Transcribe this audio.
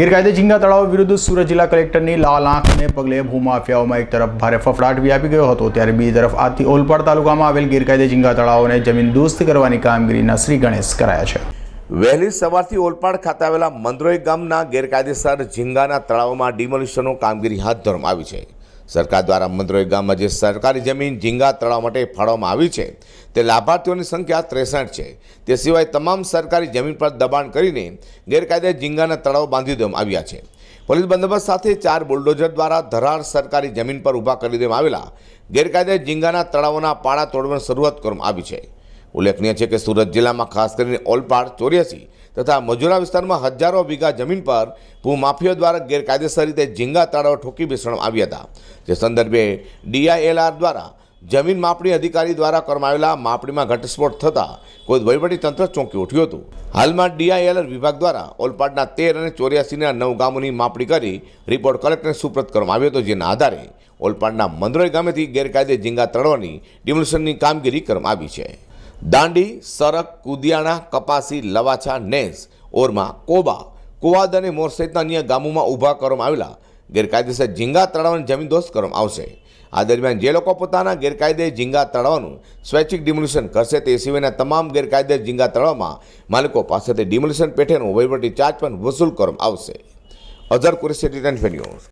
ગેરકાયદે ઝીંગા તળાવ વિરુદ્ધ સુરત જિલ્લા કલેક્ટરની લાલ આંખને પગલે ભૂમાફિયાઓમાં એક તરફ ભારે ફફડાટ વ્યાપી ગયો હતો, ત્યારે બીજી તરફ આથી ઓલપાડ તાલુકામાં આવેલ ગેરકાયદે ઝીંગા તળાવોને જમીન દોસ્ત કરવાની કામગીરીના શ્રી ગણેશ કરાયા છે. વહેલી સવારથી ઓલપાડ ખાતે આવેલા મંદરોઈ ગામના ગેરકાયદેસર ઝીંગાના તળાવમાં ડિમોલિશનનો કામગીરી હાથ ધરવામાં આવી છે. સરકાર દ્વારા મંદરોઈ ગામમાં જે સરકારી જમીન ઝીંગા તળાવ માટે ફાળવવામાં આવી છે. તે લાભાર્થીઓની સંખ્યા ત્રેસઠ છે. તે સિવાય તમામ સરકારી જમીન પર દબાણ કરીને ગેરકાયદે ઝીંગાના તળાવ બાંધી દેવામાં આવ્યા છે. પોલીસ બંદોબસ્ત સાથે ચાર બુલડોઝર દ્વારા ધરાર સરકારી જમીન પર ઊભા કરી દેવામાં આવેલા ગેરકાયદે ઝીંગાના તળાવોના પાળા તોડવાની શરૂઆત કરવામાં આવી છે. ઉલ્લેખનીય છે કે સુરત જિલ્લામાં ખાસ કરીને ઓલપાડ ચોર્યાસી તથા મજૂરા વિસ્તારમાં હજારો વીઘા જમીન પર ભૂમાફિયાઓ દ્વારા ગેરકાયદેસર રીતે ઝીંગા તળાવો ઠોકી બેસવામાં આવ્યા હતા. જે સંદર્ભે ડીઆઈએલઆર દ્વારા જમીન માપણી અધિકારી દ્વારા કરવામાં માપણીમાં ઘટસ્ફોટ થતાં કોઈ તંત્ર ચોંકી ઉઠ્યું હતું. હાલમાં ડીઆઈએલઆર વિભાગ દ્વારા ઓલપાડના તેર અને ચોર્યાસીના નવ ગામોની માપણી કરી રિપોર્ટ કલેક્ટરને સુપ્રત કરવામાં આવ્યો હતો. જેના આધારે ઓલપાડના મંદરોઈ ગામેથી ગેરકાયદે ઝીંગા તળવાની ડિમોલિશનની કામગીરી કરવામાં આવી છે. દાંડી, સરક, કુદિયાણા, કપાસી, લવાછા નેસ ઓરમા, કોબા, કુવાદ અને મોર સહિતના અન્ય ગામોમાં ઊભા કરવામાં આવેલા ગેરકાયદેસર ઝીંગા તળાવની જમીનદોસ્ત કરવામાં આવશે. આ દરમિયાન જે લોકો પોતાના ગેરકાયદે ઝીંગા તળાવનું સ્વૈચ્છિક ડિમોલિશન કરશે તે સિવાયના તમામ ગેરકાયદે ઝીંગા તળાવમાં માલિકો પાસેથી ડિમોલિશન પેઠેનો વહીવટી ચાર્જ પણ વસૂલ કરવામાં આવશે. અઝર કુરેશી ન્યૂઝ.